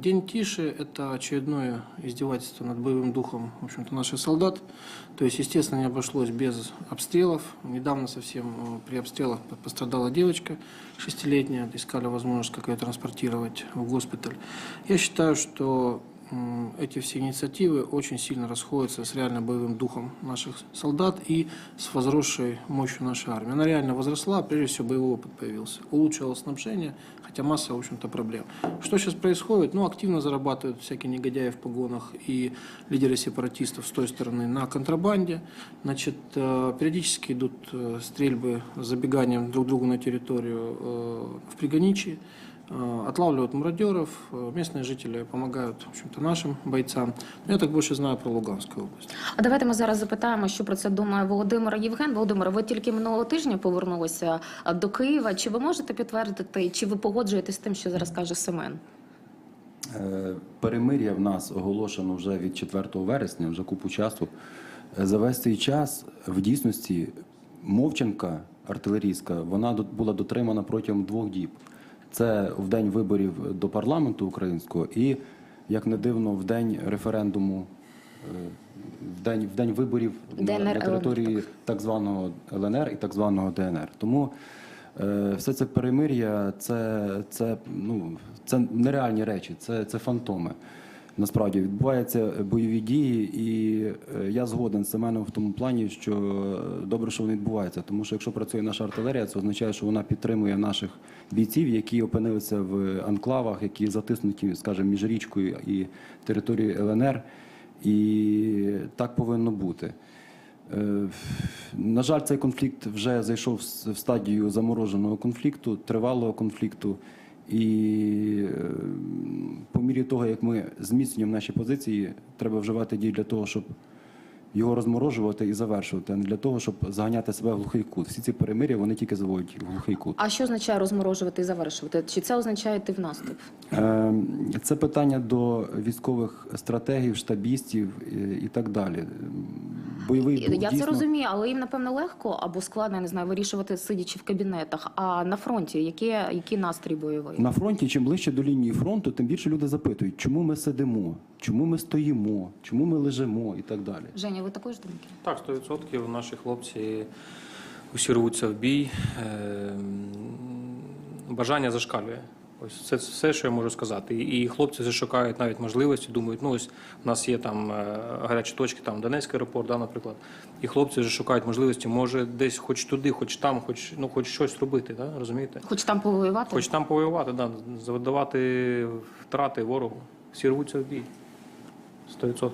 День тиши – это очередное издевательство над боевым духом, в общем-то, наших солдат. То есть, естественно, не обошлось без обстрелов. Недавно совсем э, при обстрелах по- пострадала девочка шестилетняя, искали возможность, как ее транспортировать в госпиталь. Я считаю, что эти все инициативы очень сильно расходятся с реально боевым духом наших солдат и с возросшей мощью нашей армии. Она реально возросла, прежде всего боевой опыт появился. Улучшилось снабжение, хотя масса, в общем-то, проблем. Что сейчас происходит? Ну, активно зарабатывают всякие негодяи в погонах и лидеры сепаратистов с той стороны на контрабанде. Значит, э, периодически идут э, стрельбы с забеганием друг к другу на территорию э, в приграничье. Э, Отлавливают мародеров, э, местные жители помогают, в общем-то, нашим бойцам. Но я так больше знаю про Луганскую область. А давайте ми зараз запитаємо, що про це думає Володимир Євген. Володимир, ви тільки минулого тижня повернулися а, до Києва. Чи ви можете підтвердити, чи ви погоджуєтесь з тим, що зараз каже Семен? Е, Перемир'я в нас оголошено вже від 4 вересня, вже купу часу. Е, За весь цей час в дійсності мовчанка артилерійська вона до- була дотримана протягом двох діб. Це в день виборів до парламенту українського і, як не дивно, в день референдуму, е, в день, в день виборів на, ДНР, на території так званого ЛНР і так званого ДНР. Тому е, все це перемир'я, це, це, ну, це нереальні речі, це, це фантоми. Насправді відбуваються бойові дії, і е, я згоден з Семеном в тому плані, що е, добре, що вони відбуваються. Тому що якщо працює наша артилерія, це означає, що вона підтримує наших бійців, які опинилися в анклавах, які затиснуті, скажімо, між річкою і територією ЛНР. І так повинно бути. Е, На жаль, цей конфлікт вже зайшов в в стадію замороженого конфлікту, тривалого конфлікту. І е, по мірі того, як ми зміцнюємо наші позиції, треба вживати дій для того, щоб його розморожувати і завершувати, а не для того, щоб заганяти себе в глухий кут. Всі ці перемир'я вони тільки заводять в глухий кут. А що означає розморожувати і завершувати? Чи це означає йти в наступ? Е, Це питання до військових стратегів, штабістів і- і так далі. Бойовий дух, Я це розумію, але їм напевно легко або складно, я не знаю, вирішувати сидячи в кабінетах. А на фронті який, який настрій бойовий? На фронті, чим ближче до лінії фронту, тим більше люди запитують, чому ми сидимо, чому ми стоїмо, чому ми лежимо і так далі. Женя, ви також думки? Так, 100% наші хлопці усі рвуться в бій. Ем, Бажання зашкалює. Ось це все, що я можу сказати. І хлопці вже шукають навіть можливості, думають, ну ось у нас є там е, гарячі точки, там Донецький аеропорт, да, наприклад. І хлопці вже шукають можливості, може десь хоч туди, хоч там, хоч ну хоч щось робити, да, розумієте? Хоч там повоювати? Хоч там повоювати, да, завдавати втрати ворогу. Всі рвуться в бій. 100%.